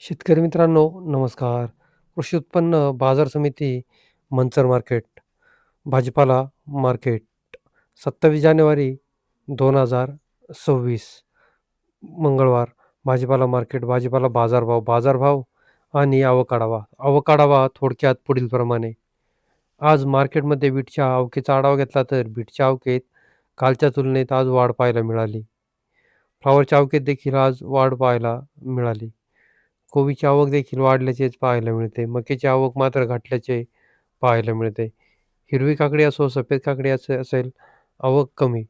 शेतकरी मित्रांनो नमस्कार. कृषी उत्पन्न बाजार समिती मंचर मार्केट, भाजीपाला मार्केट 27 जानेवारी 2026 मंगळवार भाजीपाला मार्केट, भाजीपाला बाजारभाव, बाजारभाव आणि आवक आढावा. आवक आढावा थोडक्यात पुढीलप्रमाणे. आज मार्केटमध्ये बीटच्या आवकेचा आढावा घेतला तर बीटच्या आवकेत कालच्या तुलनेत आज वाढ पाहायला मिळाली. फ्लॉवरच्या आवकेत देखील आज वाढ पाहायला मिळाली. कोबीची आवक देखील वाढल्याचेच पाहायला मिळते. मक्याची आवक मात्र घटल्याचे पाहायला मिळते. हिरवी काकडी असो, सफेद काकडी असे असेल, आवक कमी.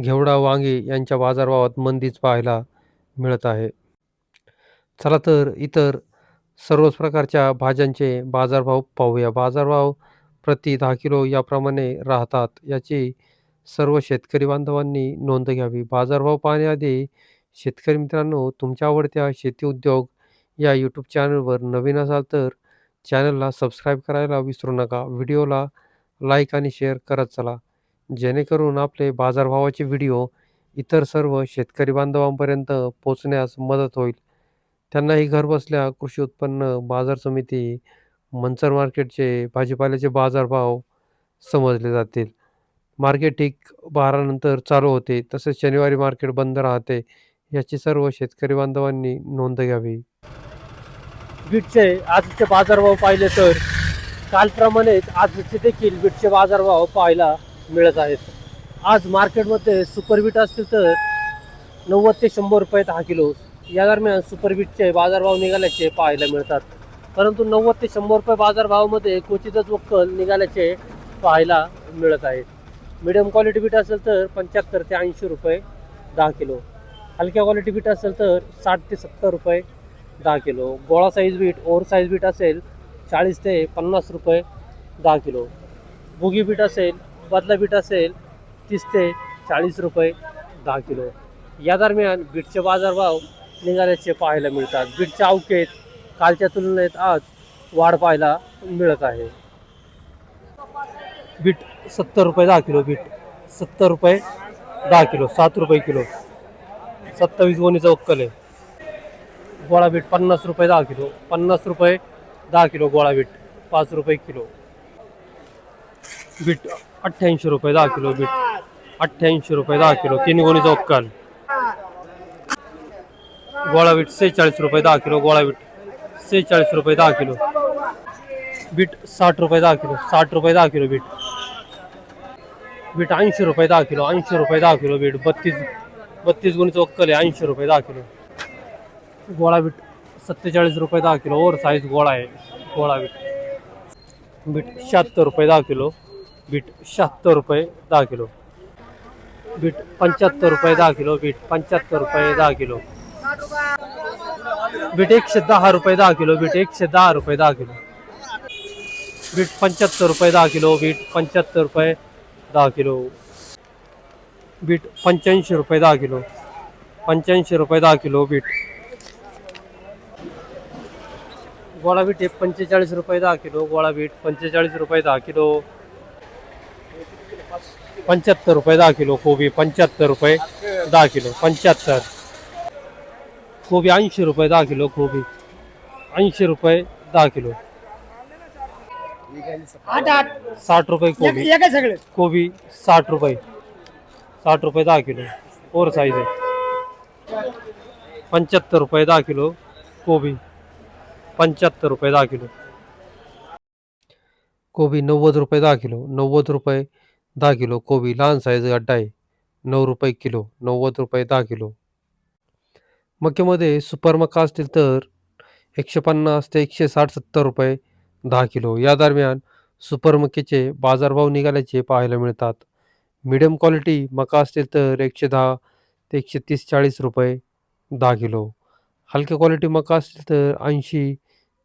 घेवडा, वांगे यांच्या बाजारभावात मंदीच पाहायला मिळत आहे. चला तर इतर सर्वच प्रकारच्या भाज्यांचे बाजारभाव पाहूया. बाजारभाव प्रति दहा किलो याप्रमाणे राहतात, याची सर्व शेतकरी बांधवांनी नोंद घ्यावी. बाजारभाव पाहण्याआधी शेतकरी मित्रांनो, तुमच्या आवडत्या शेती उद्योग या यूट्यूब चॅनलवर नवीन असाल तर चॅनलला सबस्क्राईब करायला विसरू नका. व्हिडिओला लाईक आणि शेअर करत चला, जेणेकरून आपले बाजारभावाचे व्हिडिओ इतर सर्व शेतकरी बांधवांपर्यंत पोचण्यास मदत होईल. त्यांनाही घरबसल्या कृषी उत्पन्न बाजार समिती मंचर मार्केटचे भाजीपाल्याचे बाजारभाव समजले जातील. मार्केट ठीक बारानंतर चालू होते, तसेच शनिवारी मार्केट बंद राहते, याची सर्व शेतकरी बांधवांनी नोंद घ्यावी. बीटचे आजचे बाजारभाव पाहिले तर कालप्रमाणेच आजचे देखील बीटचे बाजारभाव पाहायला मिळत आहेत. आज मार्केटमध्ये सुपर बीट असतील तर नव्वद ते शंभर रुपये दहा किलो या दरम्यान सुपर बीटचे बाजारभाव निघाल्याचे पाहायला मिळतात. परंतु नव्वद ते शंभर रुपये बाजारभावामध्ये क्वचितच वक्कल निघाल्याचे पाहायला मिळत आहेत. मिडियम क्वालिटी बीट असेल तर पंच्याहत्तर ते ऐंशी रुपये दहा किलो. हलक्या क्वालिटी बीट असेल तर साठ ते सत्तर रुपये दहा किलो. गोळा size beet, over size beet असेल चाळीस ते पन्नास रुपये दहा किलो. बुगी बीट असेल, बदला बीट असेल तीस ते चाळीस रुपये दहा किलो. या दरम्यान बीटचे बाजारभाव निघाल्याचे पाहायला मिळतात. बीटच्या आवकेत कालच्या तुलनेत आज वाढ पाहायला मिळत आहे. बीट सत्तर रुपये दहा किलो बीट सत्तर रुपये दहा किलो सात रुपये किलो सत्तावीस गोणीचा वक्कल आहे. गोळा बीट पन्नास रुपये दहा किलो पन्नास रुपये दहा किलो गोळा बीट पाच रुपये किलो. बीट अठ्ठ्याऐंशी रुपये दहा किलो बीट अठ्ठ्याऐंशी रुपये दहा किलो तीन गोणीचा उक्कल गोळा बीट सेहेचाळीस रुपये दहा किलो गोळा बीट सेहेचाळीस रुपये दहा किलो. बीट साठ रुपये दहा किलो साठ रुपये दहा किलो बीट. बीट ऐंशी रुपये दहा किलो ऐंशी रुपये दहा किलो बीट बत्तीस बत्तीस गुणीचं वक्कल आहे ऐंशी रुपये दहा किलो. गोळा बीट सत्तेचाळीस रुपये दहा किलो ओव्हर साईज गोळा आहे गोळा बीट. बीट शहात्तर रुपये दहा किलो बीट शहात्तर रुपये दहा किलो. बीट पंच्याहत्तर रुपये दहा किलो बीट पंच्याहत्तर रुपये दहा किलो. बीट एकशे दहा रुपये दहा किलो बीट एकशे दहा रुपये दहा किलो. बीट पंच्याहत्तर रुपये दहा किलो बीट पंच्याहत्तर रुपये दहा किलो. बीट पंच्याऐंशी रुपये दहा किलो पंच्याऐंशी रुपये दहा किलो बीट. गोळा बीट हे पंचेचाळीस रुपये दहा किलो गोळा बीट पंचेचाळीस रुपये दहा किलो. पंच्याहत्तर रुपये दहा किलो कोबी पंच्याहत्तर रुपये दहा किलो पंच्याहत्तर. कोबी ऐंशी रुपये दहा किलो कोबी ऐंशी रुपये दहा किलो. साठ रुपये कोबी कोबी साठ रुपये साठ रुपये दहा किलो. फोर साईज आहे. पंच्याहत्तर रुपये दहा किलो. कोबी. पंच्याहत्तर रुपये दहा किलो. कोबी नव्वद रुपये दहा किलो. नव्वद रुपये दहा किलो. कोबी लहान साईज गड्डा आहे. नऊ रुपये किलो. नव्वद रुपये दहा किलो. मक्यामध्ये सुपर मका असतील तर एकशे पन्नास ते एकशे साठ सत्तर रुपये दहा किलो. या दरम्यान सुपर मक्याचे बाजारभाव निघाल्याचे पाहायला मिळतात. मिडियम क्वालिटी मका असतील तर एकशे दहा ते एकशे तीस चाळीस रुपये दहा किलो. हलक्या क्वालिटी मका असतील तर ऐंशी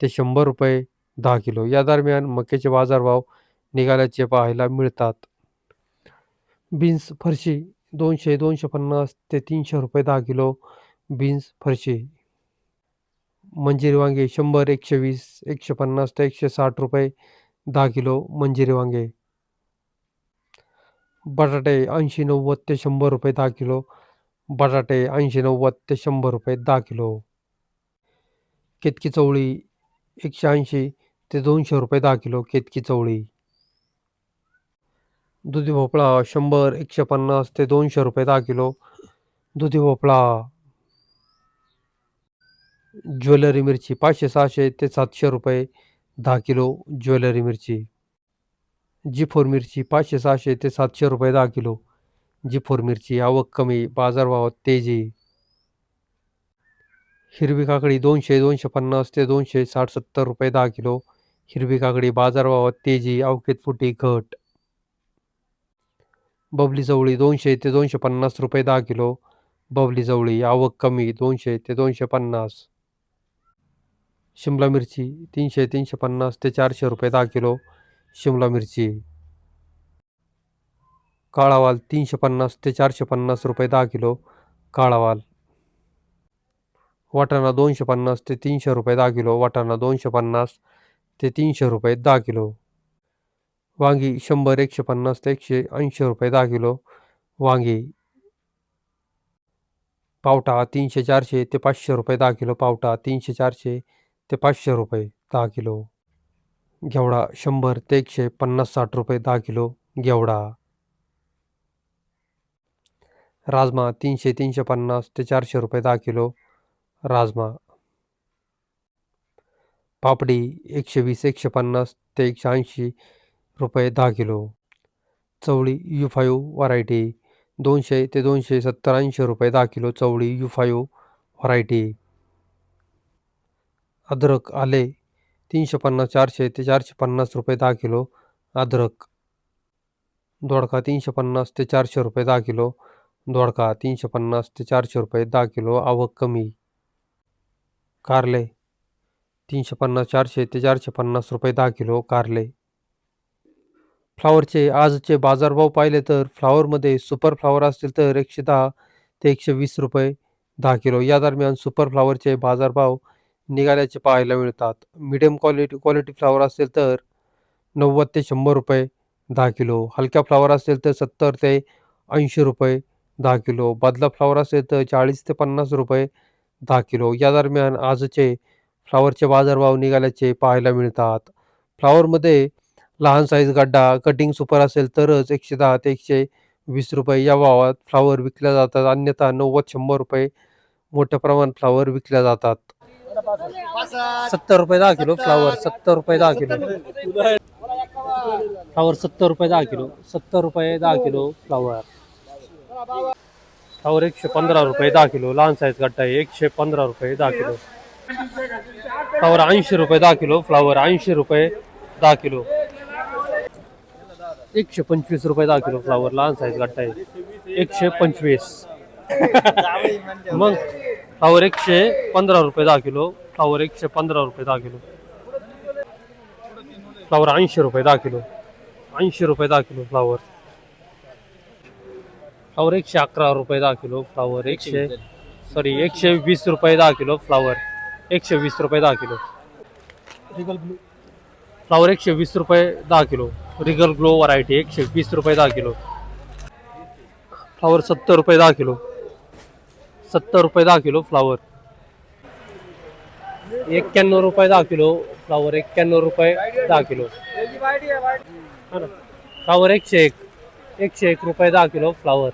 ते शंभर रुपये दहा किलो. या दरम्यान मक्याचे बाजारभाव निघाल्याचे पाहायला मिळतात. बीन्स फरशी दोनशे दोनशे पन्नास ते तीनशे रुपये दहा किलो बीन्स फरशी. मंजिरी वांगे शंभर एकशे वीस एकशे पन्नास ते एकशे साठ रुपये दहा किलो मंजिरी वांगे. बटाटे ऐंशी नव्वद ते शंभर रुपये दहा किलो. बटाटे ऐंशी नव्वद ते शंभर रुपये दहा किलो. केतकी चवळी एकशे ऐंशी ते दोनशे रुपये दहा किलो केतकी चवळी. दुधी भोपळा शंभर एकशे पन्नास ते दोनशे रुपये दहा किलो. दुधी भोपळा ज्वेलरी मिरची पाचशे सहाशे ते सातशे रुपये दहा किलो ज्वेलरी मिरची. जी फोर मिरची पाचशे सहाशे ते सातशे रुपये दहा किलो. जी फोर मिरची आवक कमी बाजारभावात तेजी. हिरवी काकडी दोनशे दोनशे पन्नास ते दोनशे साठ सत्तर रुपये दहा किलो. हिरवी काकडी बाजारभावात तेजी अवकेत फुटी घट. बबली चवळी दोनशे ते दोनशे पन्नास रुपये दहा किलो. बबली जवळी आवक कमी दोनशे ते दोनशे पन्नास. शिमला मिरची तीनशे तीनशे पन्नास ते चारशे रुपये दहा किलो. शिमला मिरची. काळावाल तीनशे पन्नास ते चारशे पन्नास रुपये दहा किलो काळावाल. वाटाणा दोनशे पन्नास ते तीनशे रुपये दहा किलो वाटाणा दोनशे पन्नास ते तीनशे रुपये दहा किलो. वांगी शंभर एकशे पन्नास ते एकशे ऐंशी रुपये दहा किलो. वांगी पावटा तीनशे चारशे ते पाचशे रुपये दहा किलो पावटा तीनशे चारशे ते पाचशे रुपये दहा किलो. घेवडा शंभर ते एकशे पन्नास साठ रुपये दहा किलो घेवडा. राजमा तीनशे तीनशे पन्नास ते चारशे रुपये दहा किलो राजमा. पापडी एकशे वीस एकशे पन्नास ते एकशे ऐंशी रुपये दहा किलो. चवळी यू फाईव्ह व्हरायटी दोनशे ते दोनशे सत्तर ऐंशी रुपये दहा किलो चवळी यू फाईव्ह व्हरायटी. अद्रक आले तीनशे पन्नास चारशे ते चारशे पन्नास रुपये दहा किलो अद्रक. दोडका तीनशे पन्नास ते चारशे रुपये दहा किलो. दोडका तीनशे पन्नास ते चारशे रुपये दहा किलो. आवक कमी. कारले. तीनशे पन्नास चारशे ते चारशे पन्नास रुपये दहा किलो कारले. फ्लावरचे आजचे बाजारभाव पाहिले तर फ्लावरमध्ये सुपर फ्लावर असतील तर एकशे दहा ते एकशे वीस रुपये दहा किलो. या दरम्यान सुपर फ्लावरचे बाजारभाव निघाल्याचे पाहायला मिळतात. मिडियम क्वालिटी क्वालिटी फ्लावर असेल तर नव्वद ते शंभर रुपये दहा किलो. हलक्या फ्लावर असेल तर सत्तर ते ऐंशी रुपये दहा किलो. बदला फ्लावर असेल तर चाळीस ते पन्नास रुपये दहा किलो. या दरम्यान आजचे फ्लावरचे बाजारभाव निघाल्याचे पाहायला मिळतात. फ्लावरमध्ये लहान साईज गड्डा कटिंग सुपर असेल तरच एकशे दहा ते एकशे वीस रुपये या भावात फ्लावर विकल्या जातात. अन्यथा नव्वद शंभर रुपये मोठ्या प्रमाणात फ्लावर विकल्या जातात. सत्तर रुपये दहा किलो फ्लावर सत्तर रुपये दहा किलो. फ्लावर सत्तर रुपये दहा किलो सत्तर रुपये दहा किलो फ्लावर. फ्लावर एकशे पंधरा रुपये दहा किलो लहान साईज गड्डा आहे एकशे पंधरा रुपये दहा किलो. फ्लावर ऐंशी रुपये दहा किलो फ्लावर ऐंशी रुपये दहा किलो. एकशे पंचवीस रुपये दहा किलो फ्लावर लहान साईज गड्डा आहे. एकशे पंचवीस. मग फ्लावर एकशे पंधरा रुपये दहा किलो फ्लावर एकशे पंधरा रुपये दहा किलो फ्लावर ऐंशी रुपये दहा किलो ऐंशी रुपये दहा किलो फ्लावर फ्लावर एकशे अकरा रुपये दहा किलो फ्लावर एकशे सॉरी एकशे वीस रुपये दहा किलो फ्लावर एकशे वीस रुपये दहा किलो फ्लावर एकशे वीस रुपये दहा किलो रिगल ग्लो व्हरायटी एकशे वीस रुपये दहा किलो फ्लावर सत्तर रुपये दहा किलो सत्तर रुपये दहा किलो फ्लावर. एक्क्याण्णव रुपये दहा किलो फ्लावर एक्क्याण्णव रुपये दहा किलो. फ्लावर एकशे एक एकशे एक रुपये दहा किलो फ्लावर.